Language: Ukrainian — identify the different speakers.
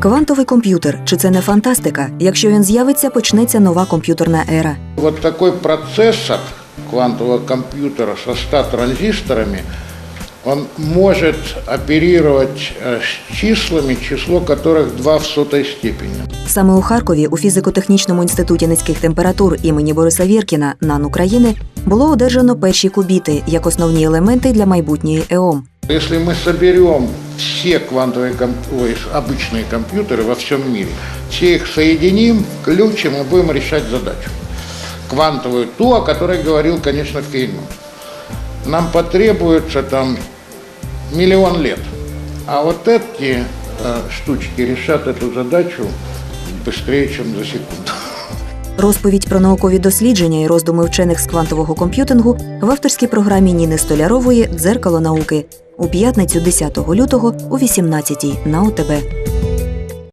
Speaker 1: Квантовий комп'ютер чи це не фантастика? Якщо він з'явиться, почнеться нова комп'ютерна ера.
Speaker 2: Вот такой процессор квантового компьютера со 100 транзисторами, он может оперировать с числами, число которых 2 в сотой степени.
Speaker 1: Саме у Харкові у фізико-технічному інституті низьких температур імені Бориса Вєркіна НАН України було одержано перші кубіти як основні елементи для майбутньої ЕОМ.
Speaker 2: Если мы соберем все квантовые ой, обычные компьютеры во всем мире, все их соединим, включим и будем решать задачу. Квантовую, ту, о которой говорил, конечно, Фейнман. Нам потребуется там миллион лет. А вот эти э, штучки решат эту задачу быстрее, чем за секунду.
Speaker 1: Розповідь про наукові дослідження і роздуми вчених з квантового комп'ютингу в авторській програмі Ніни Столярової Дзеркало науки у п'ятницю 10 лютого о 18 на ОТБ.